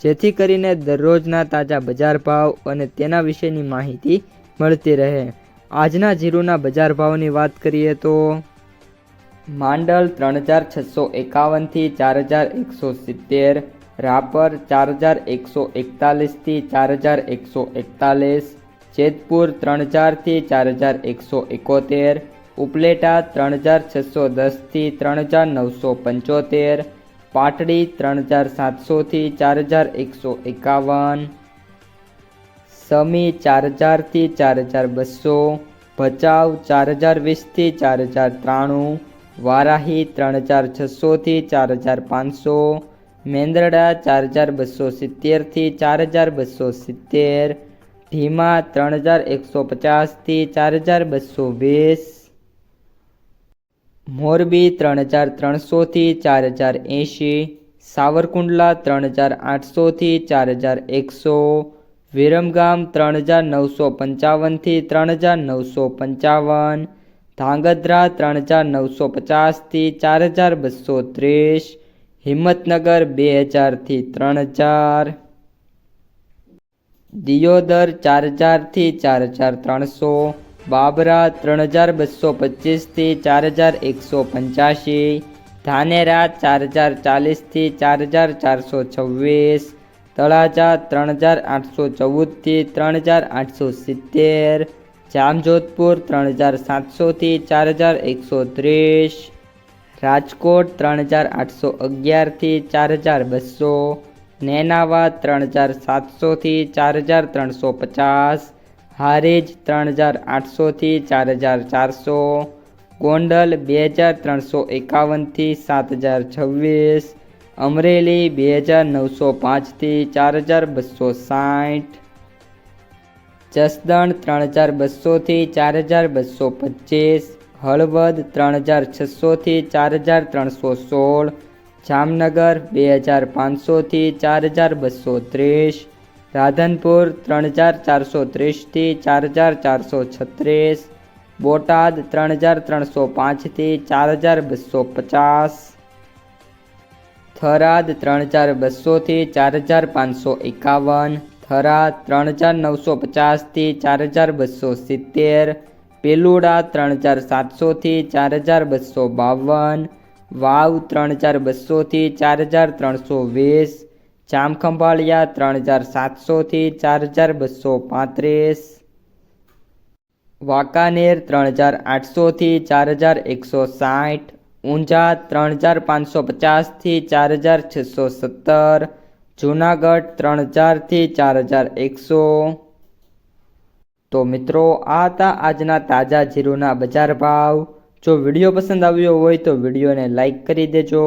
જેથી કરીને દરરોજના તાજા બજાર ભાવ અને તેના વિશેની માહિતી મળતી રહે. આજના જીરુના બજાર ભાવની વાત કરીએ તો માંડલ ત્રણ હજાર છસો એકાવનથી ચાર હજાર એકસો સિત્તેર, રાપર ચાર હજાર એકસો એકતાલીસથી ચાર હજાર એકસો એકતાલીસ, જેતપુર ત્રણ હજારથી ચાર હજાર એકસો એકોતેર, ઉપલેટા ત્રણ હજાર છસો દસથી ત્રણ હજાર નવસો પંચોતેર પાટડી ત્રણ હજાર સાતસોથી ચાર હજાર એકસો એકાવન. સમી ચાર હજારથી ચાર હજાર બસો. ભચાઉ ચાર હજાર વીસથી ચાર હજાર ત્રાણું. વારાહી ત્રણ હજાર છસોથી ચાર હજાર પાંચસો. મેંદરડા ચાર હજાર બસો સિત્તેરથી ચાર હજાર બસો સિત્તેર. ધીમા ત્રણ હજાર એકસો પચાસથી ચાર હજાર બસો વીસ. મોરબી ત્રણ હજાર ત્રણસોથી ચાર હજાર એંશી, સાવરકુંડલા ત્રણ હજાર આઠસોથી ચાર હજાર એકસો, વિરમગામ ત્રણ હજાર નવસો પંચાવનથી ત્રણ હજાર નવસો પંચાવન, ધાંગધ્રા ત્રણ હજાર નવસો પચાસથી ચાર હજાર બસો ત્રીસ, હિંમતનગર બે હજારથી ત્રણ હજાર, દિયોદર ચાર હજારથી ચાર હજાર ત્રણસો બાબરા ત્રણ હજાર બસો પચીસથી ચાર હજાર એકસો પંચ્યાસી, ધાનેરા ચાર હજાર ચાલીસથી ચાર હજાર ચારસો છવ્વીસ, તળાજા ત્રણ હજાર આઠસો ચૌદથી ત્રણ હજાર આઠસો સિત્તેર, જામજોધપુર ત્રણ હજાર સાતસોથી ચાર હજાર એકસો ત્રીસ, રાજકોટ ત્રણ હજાર આઠસો અગિયારથી ચાર હજાર બસો, નેનાવા ત્રણ હજાર સાતસોથી ચાર હજાર ત્રણસો પચાસ હારીજ ત્રણ હજાર આઠસોથી ચાર હજાર ચારસો. ગોંડલ બે હજાર ત્રણસો એકાવનથી સાત હજાર છવ્વીસ. અમરેલી બે હજાર નવસો પાંચથી ચાર હજાર બસો સાઠ. જસદણ ત્રણ હજાર બસોથી ચાર હજાર બસો પચીસ. હળવદ ત્રણ હજાર છસોથી ચાર હજાર ત્રણસો સોળ. જામનગર બે હજાર પાંચસોથી ચાર હજાર બસો ત્રીસ. રાધનપુર ત્રણ હજાર ચારસો ત્રીસથી ચાર હજાર ચારસો છત્રીસ, બોટાદ ત્રણ હજાર ત્રણસો પાંચથી ચાર હજાર બસો પચાસ, થરાદ ત્રણ હજાર બસોથી ચાર હજાર પાંચસો એકાવન, થરાદ ત્રણ હજાર નવસો પચાસથી ચાર હજાર બસો સિત્તેર, પેલુડા ત્રણ હજાર સાતસોથી ચાર હજાર બસો બાવન, વાવ ત્રણ હજાર બસોથી ચાર હજાર ત્રણસો વીસ જામખંભાળિયા ત્રણ હજાર સાતસોથી ચાર હજાર બસો પાંત્રીસ. વાંકાનેર ત્રણ હજાર આઠસોથી ચાર હજાર એકસો સાઠ. ઊંઝા ત્રણ હજાર પાંચસો પચાસથી ચાર હજાર છસો સત્તર. જૂનાગઢ ત્રણ હજારથી ચાર હજાર એકસો. તો મિત્રો, આ હતા આજના તાજા જીરુના બજાર ભાવ. જો વીડિયો પસંદ આવ્યો હોય તો વિડીયોને લાઇક કરી દેજો.